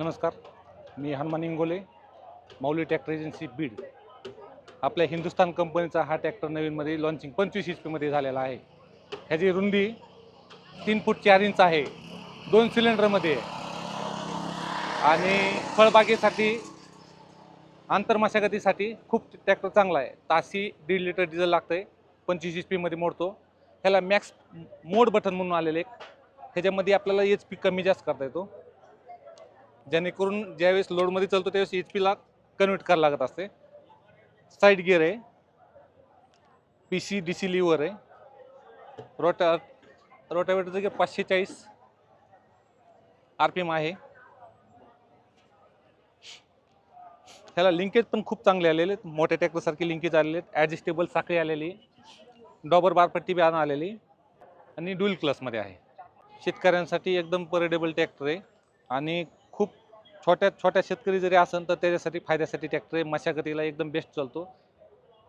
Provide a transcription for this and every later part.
नमस्कार मी Hanuman Ingole Mauli tractor agency Beed. आपल्या हिंदुस्तान कंपनीचा हा ट्रॅक्टर नवीनमध्ये लॉन्चिंग पंचवीस एच पीमध्ये झालेला आहे. ह्याची रुंदी तीन फूट चार इंच आहे. दोन सिलेंडरमध्ये आणि फळबागेसाठी आंतरमशागतीसाठी खूप ट्रॅक्टर चांगला आहे. तासी दीड लिटर डिझेल लागतं आहे पंचवीस एच पीमध्ये मोडतो. ह्याला मॅक्स मोड बटन म्हणून आलेलं. एक ह्याच्यामध्ये आपल्याला एच पी कमी जास्त करता येतो. जेणेकरून ज्यावेळेस लोडमध्ये चालतो त्यावेळेस एच पीला कन्व्हर्ट करायला लागत असते. साईड गिअर आहे. P C D C lever आहे. रोटा रोटावेटरचं गिअर पाचशे चाळीस आर पी एम आहे. ह्याला लिंकेज पण खूप चांगले आलेले आहेत. मोठ्या ट्रॅक्टरसारखे लिंकेज आलेले आहेत. ॲडजस्टेबल साखळी आलेली. डॉबर बारपट्टी बी आलेली. आणि ड्युल क्लासमध्ये आहे. शेतकऱ्यांसाठी एकदम परेडेबल ट्रॅक्टर आहे. आणि छोट्या छोट्या शेतकरी जरी असेल तर त्याच्यासाठी फायद्यासाठी ट्रॅक्टर आहे. मशागतीला एकदम बेस्ट चालतो.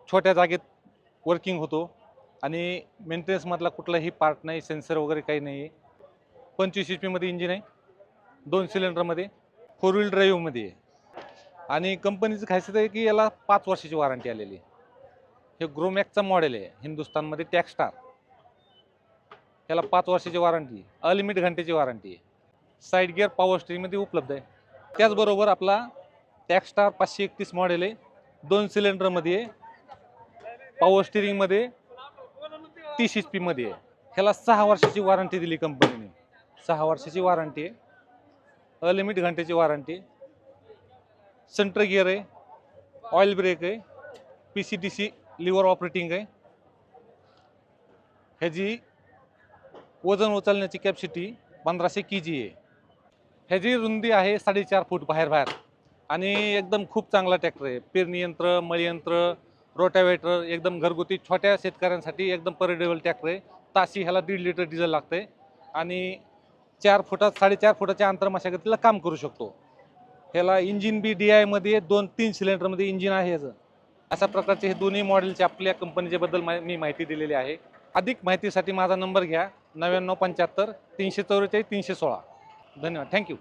छोट्या जागेत वर्किंग होतो. आणि मेंटेनन्समधला कुठलाही पार्ट नाही सेन्सर वगैरे काही नाही आहे पंचवीस एच पीमध्ये इंजिन आहे. दोन सिलेंडरमध्ये फोर व्हील ड्राईव्हमध्ये आहे आणि कंपनीचं खासियत आहे की याला पाच वर्षाची वॉरंटी आलेली आहे. हे ग्रोमॅकचा मॉडेल आहे. हिंदुस्थानमध्ये टॅक्स्टार याला पाच वर्षाची वॉरंटी अनलिमिट घंटेची वॉरंटी आहे. साईड गिअर पॉवर स्टेरिंगमध्ये उपलब्ध आहे. त्याचबरोबर आपला टॅक्स्टार पाचशे एकतीस मॉडेल आहे. दोन सिलेंडरमध्ये आहे. पॉवर स्टिरिंगमध्ये तीस एच पीमध्ये आहे. ह्याला सहा वर्षाची वॉरंटी दिली कंपनीने सहा वर्षाची वॉरंटी आहे. अलिमिट घंटेची वॉरंटी सेंटर गिअर आहे. ऑइल ब्रेक आहे. P C T C lever operating आहे. ह्याची वजन उचलण्याची कॅपॅसिटी पंधराशे के जी आहे. ह्याची रुंदी आहे साडेचार फूट बाहेर बाहेर. आणि एकदम खूप चांगला ट्रॅक्टर आहे. पेरणी यंत्र यंत्र रोटावेटर एकदम घरगुती छोट्या शेतकऱ्यांसाठी एकदम परडेबल ट्रॅक्टर आहे. ताशी ह्याला दीड लिटर डिझेल लागतं आहे आणि चार फुटात साडेचार फुटाच्या अंतर मशागतीला काम करू शकतो. ह्याला इंजिन बी डी आयमध्ये दोन तीन सिलेंडरमध्ये इंजिन आहे ह्याचं अशा प्रकारचे हे दोन्ही मॉडेलचे आपल्या कंपनीच्याबद्दल मा मी माहिती दिलेली आहे. अधिक माहितीसाठी माझा नंबर घ्या. नव्याण्णव पंच्याहत्तर तीनशे चौवेचाळीस तीनशे सोळा. धन्यवाद थँक्यू